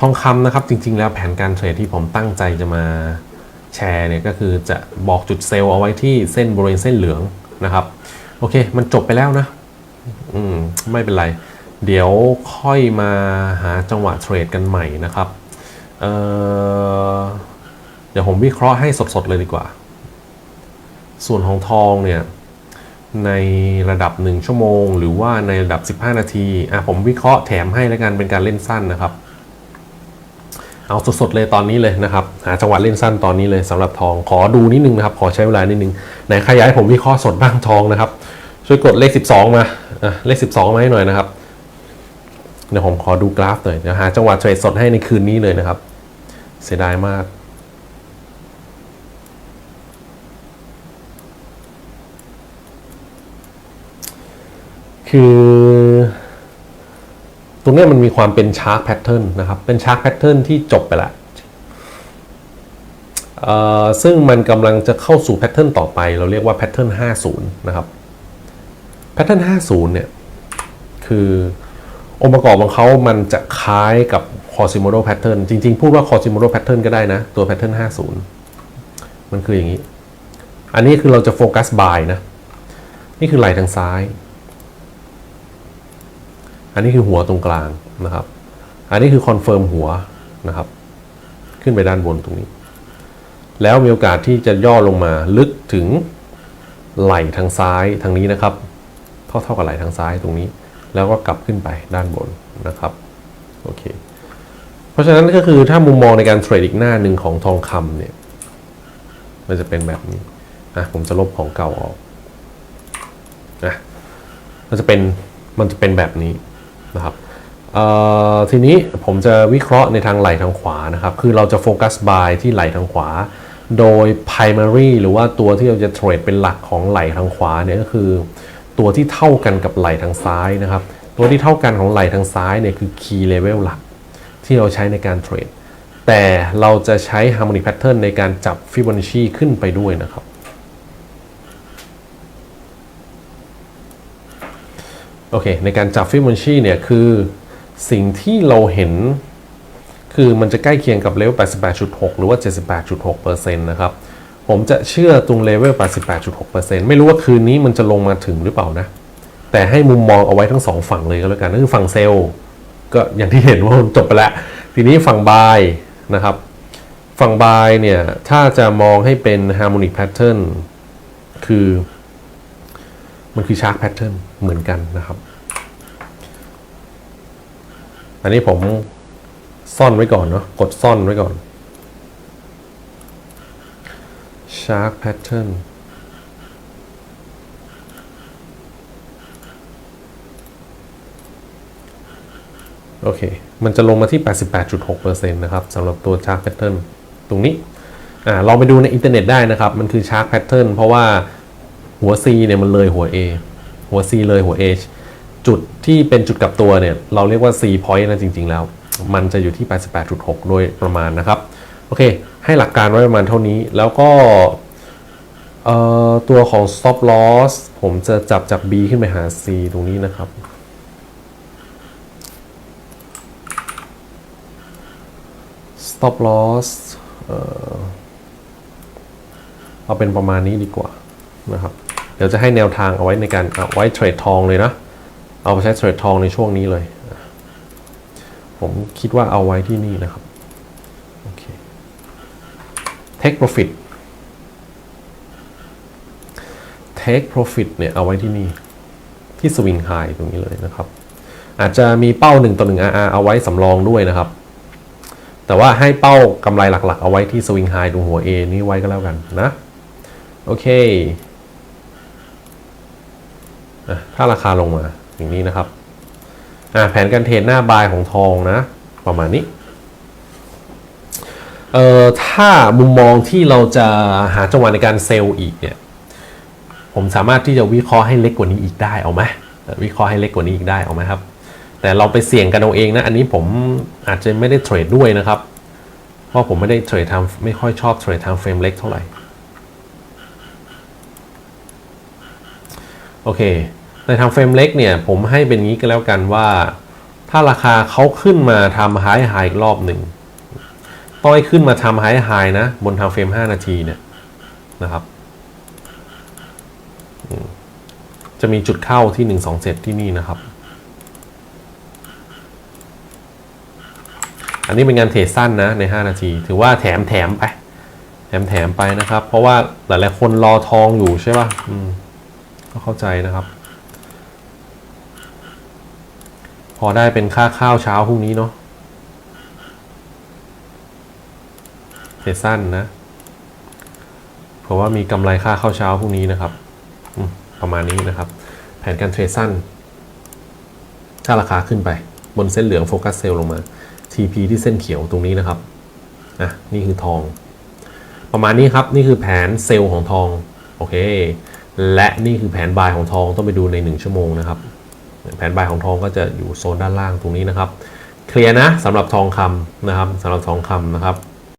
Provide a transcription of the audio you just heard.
ทองคำนะครับจริงๆ แล้วแผนการเทรดที่ผมตั้งใจจะมาแชร์เนี่ยก็คือจะบอกจุดเซลล์เอาไว้ที่เส้นบริเวณเส้นเหลืองนะครับ โอเค มันจบไปแล้วนะอืมไม่เป็นไร เดี๋ยวค่อยมาหาจังหวะเทรดกันใหม่นะครับเออเดี๋ยวผมวิเคราะห์ให้สดๆเลยดีกว่า ส่วนของทองเนี่ยในระดับ 1 ชั่วโมง หรือว่าในระดับ 15 นาทีอะผมวิเคราะห์แถมให้แล้วกันเป็นการเล่นสั้นนะครับ เอาสดๆเลยตอนนี้เลยนะครับหาจังหวะเล่นสั้นตอนนี้เลยสำหรับทองขอดูนิดนึงนะครับ ขอใช้เวลานิดนึงไหนใครอยากให้ผมวิเคราะห์สดบ้างทองนะครับ ช่วยกดเลข 12 มาอะเลข 12 มาให้หน่อยนะครับเดี๋ยวผมขอดูกราฟหน่อยเดี๋ยวหาจังหวะเทรดสดให้ในคืนนี้เลยนะครับ เสียดายมากคือ ตรงนี้มันมีความเป็นชาร์กแพทเทิร์นนะครับ เป็นชาร์กแพทเทิร์นที่จบไปละซึ่งมันกำลังจะเข้าสู่แพทเทิร์นต่อไป เราเรียกว่าแพทเทิร์น50 นะครับแพทเทิร์น50 เนี่ย คือองค์ประกอบของเขามันจะคล้ายกับ Quasimodo Pattern จริง ๆ พูดว่า Quasimodo Pattern ก็ได้นะ ตัว Pattern 50 มันคืออย่างนี้ อันนี้คือเราจะโฟกัส buy นะ นี่คือไหลทางซ้าย อันนี้คือหัวตรงกลางนะครับ อันนี้คือคอนเฟิร์มหัวนะครับ ขึ้นไปด้านบนตรงนี้ แล้วมีโอกาสที่จะย่อลงมาลึกถึงไหล่ทางซ้ายทางนี้นะครับ เท่าเท่ากับไหล่ทางซ้ายตรงนี้ แล้วก็กลับขึ้นไปด้านบนนะครับโอเคเพราะฉะนั้นก็คือถ้ามุมมองในการเทรดอีกหน้าหนึ่งของทองคำเนี่ย มันจะเป็นแบบนี้อะผมจะลบของเก่าออกนะมันจะเป็นมันจะเป็นแบบนี้ นะครับทีนี้ผมจะวิเคราะห์ในทางไหลทางขวานะครับ คือเราจะโฟกัส buy ที่ไหลทางขวา โดย primary หรือว่าตัวที่เราจะเทรดเป็นหลักของไหลทางขวาเนี่ยก็คือ ตัวที่เท่ากันกับไหลทางซ้ายนะครับ ตัวที่เท่ากันของไหลทางซ้ายเนี่ยคือ key level หลัก ที่เราใช้ในการเทรดแต่เราจะใช้ harmonic pattern ในการจับ Fibonacci ขึ้นไปด้วยนะครับ อเคในการจับ Fibonacci เนี่ยคือสิ่งที่เราเห็น คือมันจะใกล้เคียงกับเลเวล 88.6 หรือว่า 78.6%นะครับ ผมจะเชื่อตรงเลเวล 88.6%ไม่รู้ว่าคืนนี้มันจะลงมาถึงหรือเปล่านะ แต่ให้มุมมองเอาไว้ทั้งสองฝั่งเลยก็แล้วกันก็คือฝั่งเซลล์ก็อย่างที่เห็นว่ามันจบไปแล้ว ทีนี้ฝั่งบายนะครับ ฝั่งบายเนี่ย ถ้าจะมองให้เป็น harmonic pattern คือ มันคือชาร์กแพทเทิร์นเหมือนกันนะครับ อันนี้ผมซ่อนไว้ก่อนเนาะกดซ่อนไว้ก่อน Shark Pattern โอเค มันจะลงมาที่ 88.6%นะครับสำหรับตัว Shark Pattern ตรงนี้อ่าลองไปดูในอินเทอร์เน็ตได้นะครับ มันคือ Shark Pattern เพราะว่าหัว C เนี่ยมันเลยหัว A หัว C เลยหัว A จุดที่เป็นจุดกลับตัวเนี่ยเราเรียกว่า C point นะจริง ๆ แล้ว มันจะอยู่ที่ 88.6 โดยประมาณนะครับ โอเค ให้หลักการไว้ประมาณเท่านี้แล้วก็ตัวของ stop loss ผมจะจับจาก B ขึ้นไปหา C ตรงนี้นะครับ stop loss เอ่อเอาเป็นประมาณนี้ดีกว่านะครับ เดี๋ยวจะให้แนวทางเอาไว้ในการเอาไว้เทรดทองเลยนะ เอาไปใช้เทรดทองในช่วงนี้เลย ผมคิดว่าเอาไว้ที่นี่นะครับ โอเค take profit take profit เนี่ยเอาไว้ที่นี่ ที่ swing high ตรงนี้เลยนะครับ อาจจะมีเป้า1ต่อ1 RR เอาไว้สำรองด้วยนะครับ แต่ว่าให้เป้ากำไรหลักๆ เอาไว้ที่ swing high ตรงหัว A นี้ไว้ก็แล้วกันนะ โอเคอถ้าราคาลงมา อย่างนี้นะครับแผนการเทรดหน้าบายของทองนะ ประมาณนี้เอ่อถ้ามุมมองที่เราจะหาจังหวะในการเซลล์อีกเนี่ย ผมสามารถที่จะวิเคราะห์ให้เล็กกว่านี้อีกได้เอาไหมวิเคราะห์ให้เล็กกว่านี้อีกได้เอาไหมครับ แต่เราไปเสี่ยงกันเอาเองนะ อันนี้ผมอาจจะไม่ได้เทรดด้วยนะครับ เพราะผมไม่ได้เทรดทำไม่ค่อยชอบเทรดทำเฟรมเล็กเท่าไหร่ โอเค ในทางเฟรมเล็กเนี่ย ผมให้เป็นงี้ก็แล้วกันว่า ถ้าราคาเขาขึ้นมาทำไฮไฮอีกรอบหนึ่งต้องให้ขึ้นมาทำไฮไฮนะ บนทางเฟรม 5 นาทีเนี่ยนะครับ จะมีจุดเข้าที่ 1 2 7 ที่นี่นะครับ อันนี้เป็นงานเทรดสั้นนะใน 5 นาที ถือว่าแถมแถมไป แถมแถมไปนะครับ เพราะว่าหลายๆคนรอทองอยู่ใช่ป่ะอืมก็เข้าใจนะครับ พอได้เป็นค่าข้าวเช้าพรุ่งนี้เนาะเทรดสั้นนะ เพราะว่ามีกำไรค่าข้าวเช้าพรุ่งนี้นะครับ ประมาณนี้นะครับ แผนการเทรดสั้น ถ้าราคาขึ้นไป บนเส้นเหลืองโฟกัสเซลลงมา TP ที่เส้นเขียวตรงนี้นะครับอะนี่คือทอง ประมาณนี้ครับ นี่คือแผนเซลล์ของทอง โอเค และนี่คือแผนบายของทองต้องไปดูใน 1 ชั่วโมงนะครับ แผนบายของทองก็จะอยู่โซนด้านล่างตรงนี้นะครับ เคลียร์นะสำหรับทองคำนะครับสำหรับทองคำนะครับ